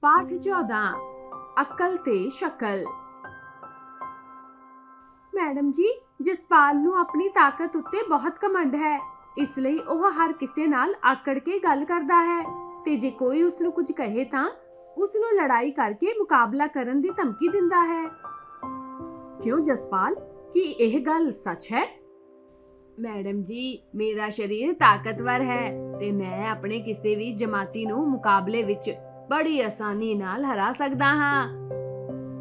ਪਾਠ 14 ਅਕਲ ਤੇ ਸ਼ਕਲ। ਮੈਡਮ ਜੀ, ਜਸਪਾਲ ਨੂੰ ਆਪਣੀ ਤਾਕਤ ਉੱਤੇ ਬਹੁਤ ਕਮੰਡ ਹੈ। ਇਸ ਲਈ ਉਹ ਹਰ ਕਿਸੇ ਨਾਲ ਆਕੜ ਕੇ ਗੱਲ ਕਰਦਾ ਹੈ ਤੇ ਜੇ ਕੋਈ ਉਸ ਨੂੰ ਕੁਝ ਕਹੇ ਤਾਂ ਉਸ ਨੂੰ ਲੜਾਈ ਕਰਕੇ ਮੁਕਾਬਲਾ ਕਰਨ ਦੀ ਧਮਕੀ ਦਿੰਦਾ ਹੈ। ਕਿਉਂ ਜਸਪਾਲ? ਕੀ ਇਹ ਗੱਲ ਸੱਚ ਹੈ? ਮੈਡਮ ਜੀ, ਮੇਰਾ ਸਰੀਰ ਤਾਕਤਵਰ ਹੈ ਤੇ ਮੈਂ ਆਪਣੇ ਕਿਸੇ ਵੀ ਜਮਾਤੀ ਨੂੰ ਮੁਕਾਬਲੇ ਵਿੱਚ ਬੜੀ ਆਸਾਨੀ ਨਾਲ ਹਰਾ ਸਕਦਾ ਹਾਂ।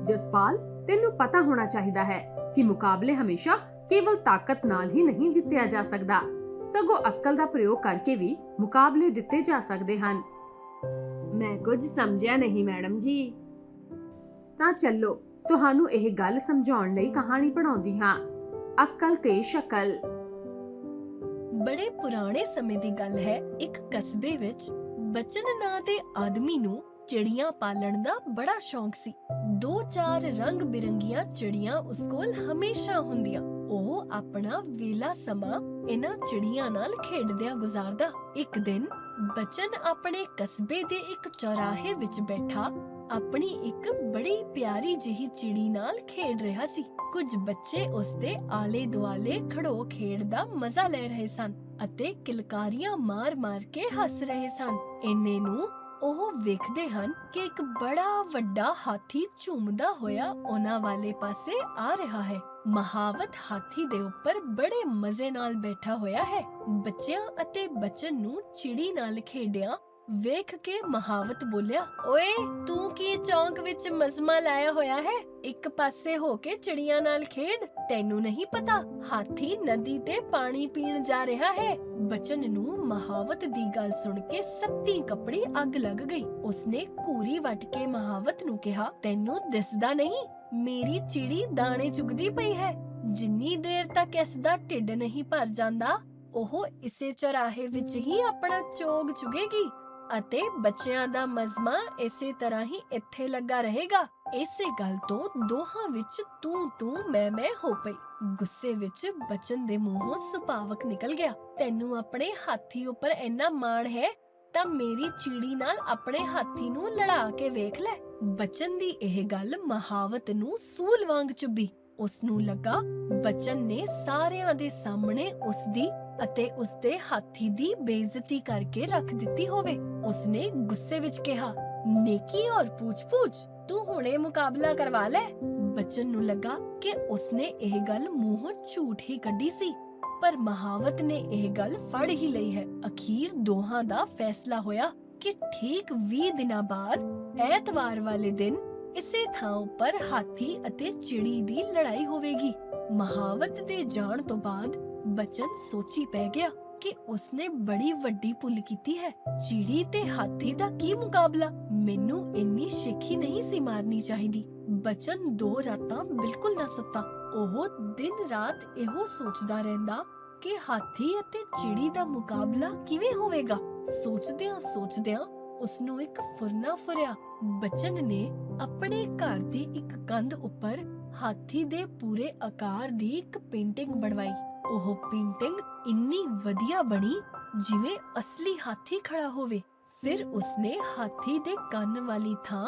ਜਸਪਾਲ, ਤੈਨੂੰ ਪਤਾ ਹੋਣਾ ਚਾਹੀਦਾ ਹੈ ਕਿ ਮੁਕਾਬਲੇ ਹਮੇਸ਼ਾ ਕੇਵਲ ਤਾਕਤ ਨਾਲ ਹੀ ਨਹੀਂ ਜਿੱਤਿਆ ਜਾ ਸਕਦਾ। ਸਗੋਂ ਅਕਲ ਦਾ ਪ੍ਰਯੋਗ ਕਰਕੇ ਵੀ ਮੁਕਾਬਲੇ ਦਿੱਤੇ ਜਾ ਸਕਦੇ ਹਨ। ਮੈਂ ਕੁਝ ਸਮਝਿਆ ਨਹੀਂ, ਮੈਡਮ ਜੀ। ਤਾਂ ਚੱਲੋ, ਤੁਹਾਨੂੰ ਇਹ ਗੱਲ ਸਮਝਾਉਣ ਲਈ ਕਹਾਣੀ ਪੜਾਉਂਦੀ ਹਾਂ। ਅਕਲ ਤੇ ਸ਼ਕਲ। ਬੜੇ ਪੁਰਾਣੇ ਸਮੇਂ ਦੀ ਗੱਲ ਹੈ, ਇੱਕ ਕਸਬੇ ਵਿੱਚ ਬਚਨ ਨਾਂ ਦੇ ਆਦਮੀ ਨੂੰ ਚਿੜੀਆਂ ਪਾਲਣ ਦਾ ਬੜਾ ਸ਼ੌਂਕ ਸੀ। ਦੋ ਚਾਰ ਰੰਗ ਬਿਰੰਗੀਆਂ ਚਿੜੀਆਂ ਉਸ ਕੋਲ ਹਮੇਸ਼ਾ ਹੁੰਦੀਆਂ। ਉਹ ਆਪਣਾ ਵੇਲਾ ਸਮਾਂ ਇਹਨਾਂ ਚਿੜੀਆਂ ਨਾਲ ਖੇਡਦਿਆਂ ਗੁਜ਼ਾਰਦਾ। ਇੱਕ ਦਿਨ ਬਚਨ ਆਪਣੇ ਕਸਬੇ ਦੇ ਇੱਕ ਚੌਰਾਹੇ ਵਿੱਚ ਬੈਠਾ, ਆਪਣੀ ਇੱਕ ਬੜੀ ਪਿਆਰੀ ਜਿਹੀ ਚਿੜੀ ਨਾਲ ਖੇਡ ਰਿਹਾ ਸੀ। ਕੁਝ ਬੱਚੇ ਉਸ ਦੇ ਆਲੇ ਦੁਆਲੇ ਖੜੋ ਖੇਡ ਦਾ ਮਜ਼ਾ ਲੈ ਰਹੇ ਸਨ। ਅਤੇ ਕਿਲਕਾਰੀਆਂ ਮਾਰ-ਮਾਰ ਕੇ ਹੱਸ ਰਹੇ ਸਨ। ਇੰਨੇ ਨੂੰ ਉਹ ਵੇਖਦੇ ਹਨ ਕਿ ਇੱਕ ਬੜਾ ਵੱਡਾ ਹਾਥੀ ਝੂਮਦਾ ਹੋਇਆ ਉਹਨਾਂ ਵਾਲੇ ਪਾਸੇ ਆ ਰਿਹਾ ਹੈ। ਮਹਾਵਤ ਹਾਥੀ ਦੇ ਉੱਪਰ ਬੜੇ ਮਜ਼ੇ ਨਾਲ ਬੈਠਾ ਹੋਇਆ ਹੈ। ਬੱਚਿਆਂ ਅਤੇ ਬਚਨ ਨੂੰ ਚਿੜੀ ਨਾਲ ਖੇਡਿਆ ਵੇਖ ਕੇ ਮਹਾਵਤ ਬੋਲਿਆ, ਓਏ, ਤੂੰ ਕੀ ਚੌਂਕ ਵਿੱਚ ਮਜ਼ਮਾ ਲਾਇਆ ਹੋਇਆ ਹੈ? ਇੱਕ ਪਾਸੇ ਹੋ ਕੇ ਚਿੜੀਆਂ ਨਾਲ ਖੇਡ। ਤੈਨੂੰ ਨਹੀਂ ਪਤਾ, ਹਾਥੀ ਨਦੀ ਤੇ ਪਾਣੀ ਪੀਣ ਜਾ ਰਿਹਾ ਹੈ। ਬਚਨ ਨੂੰ ਮਹਾਵਤ ਦੀ ਗੱਲ ਸੁਣ ਕੇ ਸੱਤੀ ਕੱਪੜੀ ਅੱਗ ਲੱਗ ਗਈ। ਉਸਨੇ ਕੂਰੀ ਵੱਟ ਕੇ ਮਹਾਵਤ ਨੂੰ ਕਿਹਾ, ਤੈਨੂੰ ਦਿਸਦਾ ਨਹੀਂ, ਮੇਰੀ ਚਿੜੀ ਦਾਣੇ ਚੁਗਦੀ ਪਈ ਹੈ। ਜਿੰਨੀ ਦੇਰ ਤੱਕ ਇਸ ਦਾ ਢਿੱਡ ਨਹੀਂ ਭਰ ਜਾਂਦਾ, ਉਹ ਇਸੇ ਚੌਰਾਹੇ ਵਿੱਚ ਹੀ ਆਪਣਾ ਚੋਗ ਚੁਗੇਗੀ ਅਤੇ ਬੱਚਿਆਂ ਦਾ ਮਜ਼ਮਾ ਇਸੇ ਤਰ੍ਹਾਂ ਹੀ ਇੱਥੇ ਲੱਗਾ ਰਹੇਗਾ। ਇਸੇ ਗੱਲ ਤੋਂ ਦੋਹਾਂ ਵਿੱਚ ਤੂੰ ਤੂੰ ਮੈਂ ਮੈਂ ਹੋ ਪਈ। ਗੁੱਸੇ ਵਿੱਚ ਬਚਨ ਦੇ ਮੂੰਹੋਂ ਸੁਭਾਵਕ ਨਿਕਲ ਗਿਆ। ਤੈਨੂੰ ਆਪਣੇ ਹਾਥੀ ਉੱਪਰ ਇੰਨਾ ਮਾਣ ਹੈ, ਤਾਂ ਮੇਰੀ ਚੀੜੀ ਨਾਲ ਆਪਣੇ ਹਾਥੀ ਨੂੰ ਲੜਾ ਕੇ ਵੇਖ ਲੈ। ਬਚਨ ਦੀ ਇਹ ਗੱਲ ਮਹਾਵਤ ਨੂੰ ਸੂਲ ਵਾਂਗ ਚੁੱਭੀ। ਉਸ ਨੂੰ ਲੱਗਾ ਬਚਨ ਨੇ ਸਾਰਿਆਂ ਦੇ ਸਾਹਮਣੇ ਉਸ ਦੀ ਅਤੇ ਉਸ ਦੇ ਹਾਥੀ ਦੀ ਬੇਇੱਜ਼ਤੀ ਕਰਕੇ ਰੱਖ ਦਿੱਤੀ ਹੋਵੇ। ਉਸਨੇ ਗੁੱਸੇ ਵਿੱਚ ਕਿਹਾ, ਨੇਕੀ ਔਰ ਪੂਛ-ਪੂਛ। ਤੂੰ ਹੁਣੇ ਮੁਕਾਬਲਾ ਕਰਵਾ ਲੈ। ਬਚਨ ਨੂੰ ਲੱਗਾ ਕਿ ਉਸਨੇ ਇਹ ਗੱਲ ਮੂੰਹੋਂ ਝੂਠ ਹੀ ਕੱਢੀ ਸੀ, ਪਰ ਮਹਾਵਤ ਨੇ ਇਹ ਗੱਲ ਫੜ ਹੀ ਲਈ ਹੈ। ਅਖੀਰ ਦੋਹਾਂ ਦਾ ਫੈਸਲਾ ਹੋਇਆ ਕਿ ਠੀਕ 20 ਦਿਨਾਂ ਬਾਅਦ ਐਤਵਾਰ ਵਾਲੇ ਦਿਨ ਇਸੇ ਥਾਂ ਉੱਪਰ ਹਾਥੀ ਅਤੇ ਚਿੜੀ ਦੀ ਲੜਾਈ ਹੋਵੇਗੀ। ਮਹਾਵਤ ਦੇ ਜਾਣ ਤੋਂ ਬਾਅਦ ਬਚਨ ਸੋਚੀ ਪੈ ਗਿਆ ਕਿ ਉਸਨੇ ਬੜੀ ਵੱਡੀ ਭੁੱਲ ਕੀਤੀ ਹੈ। ਚਿੜੀ ਤੇ ਹਾਥੀ ਦਾ ਕੀ ਮੁਕਾਬਲਾ? ਮੈਨੂੰ ਇੰਨੀ ਸ਼ਿੱਖੀ ਨਹੀਂ ਸੀ ਮਾਰਨੀ ਚਾਹੀਦੀ। ਬਚਨ ਦੋ ਰਾਤਾਂ ਬਿਲਕੁਲ ਨਾ ਸੁੱਤਾ। ਉਹ ਦਿਨ ਰਾਤ ਇਹੋ ਸੋਚਦਾ ਰਹਿੰਦਾ ਕਿ ਹਾਥੀ ਅਤੇ ਚਿੜੀ ਦਾ ਮੁਕਾਬਲਾ ਕਿਵੇਂ ਹੋਵੇਗਾ। ਸੋਚਦਿਆਂ ਸੋਚਦਿਆਂ ਉਸ ਨੂੰ ਇੱਕ ਫੁਰਨਾ ਫੁਰਿਆ। ਬਚਨ ਨੇ ਆਪਣੇ ਘਰ ਦੀ ਇੱਕ ਕੰਧ ਉੱਪਰ ਹਾਥੀ ਦੇ ਪੂਰੇ ਆਕਾਰ ਦੀ ਇੱਕ ਪੇਂਟਿੰਗ ਬਣਵਾਈ। ਉਹ ਪੇਂਟਿੰਗ ਇੰਨੀ ਵਧੀਆ ਬਣੀ ਜਿਵੇਂ ਅਸਲੀ ਹਾਥੀ ਖੜਾ ਹੋਵੇ। ਫਿਰ ਉਸਨੇ ਹਾਥੀ ਦੇ ਕੰਨ ਵਾਲੀ ਥਾਂ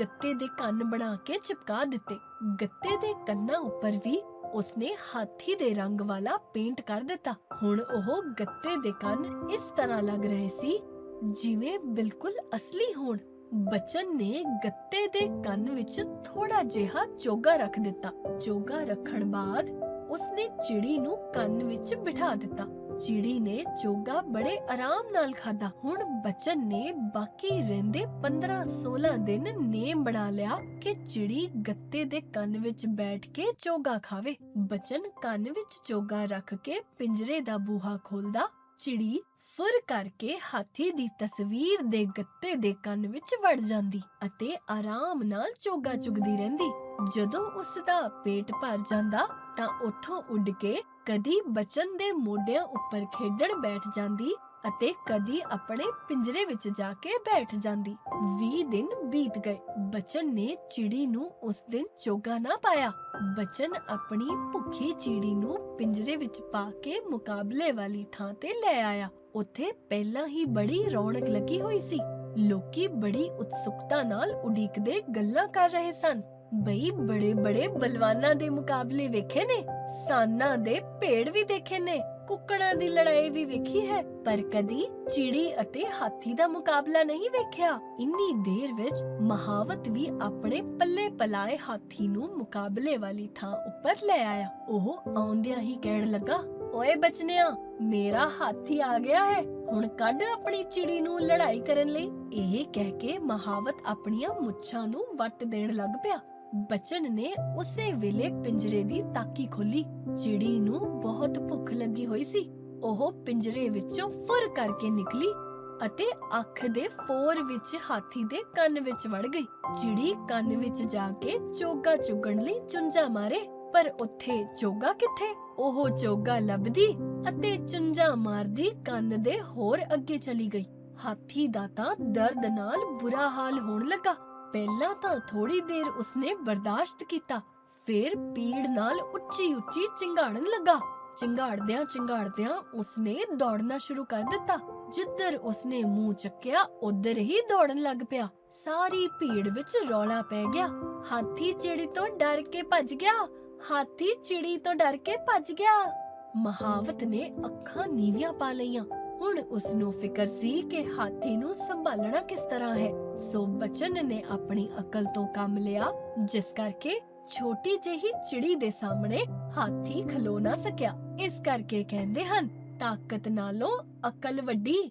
ਗੱਤੇ ਦੇ ਕੰਨ ਬਣਾ ਕੇ ਚਿਪਕਾ ਦਿੱਤੇ। ਗੱਤੇ ਦੇ ਕੰਨਾਂ ਉੱਪਰ ਵੀ ਉਸਨੇ ਹਾਥੀ ਦੇ ਰੰਗ ਵਾਲਾ ਪੇਂਟ ਕਰ ਦਿੱਤਾ। ਹੁਣ ਉਹ ਗੱਤੇ ਦੇ ਕੰਨ ਇਸ ਤਰ੍ਹਾਂ ਲੱਗ ਰਹੇ ਸੀ ਜਿਵੇਂ ਬਿਲਕੁਲ ਅਸਲੀ ਹੋਣ। ਬਚਨ ਨੇ ਗੱਤੇ ਦੇ ਕੰਨ ਵਿੱਚ ਥੋੜਾ ਜਿਹਾ ਚੋਗਾ ਰੱਖ ਦਿੱਤਾ। ਚੋਗਾ ਰੱਖਣ ਬਾਅਦ ਉਸਨੇ ਚਿੜੀ ਨੂੰ ਕੰਨ ਵਿੱਚ ਬਿਠਾ ਦਿੱਤਾ। ਚਿੜੀ ਨੇ ਚੋਗਾ ਬੜੇ ਆਰਾਮ ਨਾਲ ਖਾਦਾ ਹੁਣ ਬਚਨ ਨੇ ਬਾਕੀ ਰਹਿੰਦੇ 15-16 ਦਿਨ ਨੇਮ ਬਣਾ ਲਿਆ ਕਿ ਚਿੜੀ ਗੱਤੇ ਦੇ ਕੰਨ ਵਿੱਚ ਬੈਠ ਕੇ ਚੋਗਾ ਖਾਵੇ। ਬਚਨ ਕੰਨ ਵਿੱਚ ਚੋਗਾ ਰੱਖ ਕੇ ਪਿੰਜਰੇ ਦਾ ਬੂਹਾ ਖੋਲਦਾ ਚਿੜੀ ਫੁਰ ਕਰਕੇ ਹਾਥੀ ਦੀ ਤਸਵੀਰ ਦੇ ਗੱਤੇ ਦੇ ਕੰਨ ਵਿੱਚ ਵੜ ਜਾਂਦੀ ਅਤੇ ਆਰਾਮ ਨਾਲ ਚੋਗਾ ਚੁਗਦੀ ਰਹਿੰਦੀ। ਜਦੋਂ ਉਸ ਦਾ ਪੇਟ ਭਰ ਜਾਂਦਾ ਤਾਂ ਉੱਥੋਂ ਉੱਡ ਕੇ ਕਦੀ ਬਚਨ ਦੇ ਮੋਢਿਆਂ ਉੱਪਰ ਖੇਡਣ ਬੈਠ ਜਾਂਦੀ ਅਤੇ ਕਦੀ ਆਪਣੇ ਪਿੰਜਰੇ ਵਿੱਚ ਜਾ ਕੇ ਬੈਠ ਜਾਂਦੀ। 20 ਦਿਨ ਬੀਤ ਗਏ। ਬਚਨ ਨੇ ਚਿੜੀ ਨੂੰ ਉਸ ਦਿਨ ਚੋਗਾ ਨਾ ਪਾਇਆ। ਬਚਨ ਆਪਣੀ ਭੁੱਖੀ ਚਿੜੀ ਨੂੰ ਪਿੰਜਰੇ ਵਿੱਚ ਪਾ ਕੇ ਮੁਕਾਬਲੇ ਵਾਲੀ ਥਾਂ ਤੇ ਲੈ ਆਇਆ। ਉੱਥੇ ਪਹਿਲਾਂ ਹੀ ਬੜੀ ਰੌਣਕ ਲੱਗੀ ਹੋਈ ਸੀ। ਲੋਕੀ ਬੜੀ ਉਤਸੁਕਤਾ ਨਾਲ ਉਡੀਕਦੇ ਗੱਲਾਂ ਕਰ ਰਹੇ ਸਨ। ਬਈ, ਬੜੇ ਬੜੇ ਬਲਵਾਨਾਂ ਦੇ ਮੁਕਾਬਲੇ ਵੇਖੇ ਨੇ। ਸਾਨਾਂ ਦੇ ਭੇੜ ਵੀ ਦੇਖੇ ਨੇ। ਕੁੱਕੜਾਂ ਦੀ ਲੜਾਈ ਵੀ ਵੇਖੀ ਹੈ। ਪਰ ਕਦੀ ਚਿੜੀ ਅਤੇ ਹਾਥੀ ਦਾ ਮੁਕਾਬਲਾ ਨਹੀਂ ਵੇਖਿਆ। ਇੰਨੀ ਦੇਰ ਵਿੱਚ ਮਹਾਵਤ ਵੀ ਆਪਣੇ ਪੱਲੇ ਪਲਾਏ ਹਾਥੀ ਨੂੰ ਮੁਕਾਬਲੇ ਵਾਲੀ ਥਾਂ ਉੱਪਰ ਲੈ ਆਇਆ। ਉਹ ਆਉਂਦਿਆਂ ਹੀ ਕਹਿਣ ਲੱਗਾ, ਓਏ ਬਚਨਿਆ, ਮੇਰਾ ਹਾਥੀ ਆ ਗਿਆ ਹੈ। ਹੁਣ ਕੱਢ ਆਪਣੀ ਚਿੜੀ ਨੂੰ ਲੜਾਈ ਕਰਨ ਲਈ। ਇਹ ਕਹਿ ਕੇ ਮਹਾਵਤ ਆਪਣੀਆਂ ਮੁੱਛਾਂ ਨੂੰ ਵੱਟ ਦੇਣ ਲੱਗ ਪਿਆ। ਬਚਨ ਨੇ ਉਸੇ ਵੇਲੇ ਪਿੰਜਰੇ ਦੀ ਤਾਕੀ ਖੋਲੀ ਚਿੜੀ ਨੂੰ ਬਹੁਤ ਭੁੱਖ ਲੱਗੀ ਹੋਈ ਸੀ। ਉਹ ਪਿੰਜਰੇ ਵਿੱਚੋਂ ਫੁਰ ਕਰਕੇ ਨਿਕਲੀ ਅਤੇ ਅੱਖ ਦੇ ਫੋਰ ਵਿੱਚ ਹਾਥੀ ਦੇ ਕੰਨ ਵਿੱਚ ਵੜ ਗਈ ਚਿੜੀ ਕੰਨ ਵਿੱਚ ਜਾ ਕੇ ਚੋਗਾ ਚੁਗਣ ਲਈ ਚੁੰਝਾ ਮਾਰੇ। ਪਰ ਉੱਥੇ ਚੋਗਾ ਕਿੱਥੇ? ਉਹ ਚੋਗਾ ਲੱਭਦੀ ਅਤੇ ਚੁੰਝਾ ਮਾਰਦੀ ਕੰਨ ਦੇ ਹੋਰ ਅੱਗੇ ਚਲੀ ਗਈ। ਹਾਥੀ ਦਾ ਤਾਂ ਦਰਦ ਨਾਲ ਬੁਰਾ ਹਾਲ ਹੋਣ ਲੱਗਾ। ਪਹਿਲਾਂ ਤਾਂ ਥੋੜੀ ਦੇਰ ਉਸਨੇ ਬਰਦਾਸ਼ਤ ਕੀਤਾ, ਫਿਰ ਪੀੜ ਨਾਲ ਉੱਚੀ ਉੱਚੀ ਚਿੰਗਾੜਨ ਲੱਗਾ। ਚਿੰਗਾੜਦਿਆਂ ਚਿੰਗਾੜਦਿਆਂ ਉਸਨੇ ਦੌੜਨਾ ਸ਼ੁਰੂ ਕਰ ਦਿੱਤਾ। ਜਿੱਧਰ ਉਸਨੇ ਮੂੰਹ ਚੱਕਿਆ, ਉਧਰ ਹੀ ਦੌੜਨ ਲੱਗ ਪਿਆ। ਸਾਰੀ ਭੀੜ ਵਿੱਚ ਰੌਲਾ ਪੈ ਗਿਆ। ਹਾਥੀ ਚਿੜੀ ਤੋਂ ਡਰ ਕੇ ਭੱਜ ਗਿਆ। ਹਾਥੀ ਚਿੜੀ ਤੋਂ ਡਰ ਕੇ ਭੱਜ ਗਿਆ। ਮਹਾਵਤ ਨੇ ਅੱਖਾਂ ਨੀਵੀਆਂ ਪਾ ਲਈਆਂ। ਹੁਣ ਉਸ ਨੂੰ ਫਿਕਰ ਸੀ ਕਿ ਹਾਥੀ ਨੂੰ ਸੰਭਾਲਣਾ ਕਿਸ ਤਰ੍ਹਾਂ ਹੈ। ਸੋ ਬਚਨ ਨੇ ਆਪਣੀ ਅਕਲ ਤੋਂ ਕੰਮ ਲਿਆ, ਜਿਸ ਕਰਕੇ ਛੋਟੀ ਜਿਹੀ ਚਿੜੀ ਦੇ ਸਾਹਮਣੇ ਹਾਥੀ ਖਲੋ ਨਾ ਸਕਿਆ। ਇਸ ਕਰਕੇ ਕਹਿੰਦੇ ਹਨ, ਤਾਕਤ ਨਾਲੋਂ ਅਕਲ ਵੱਡੀ।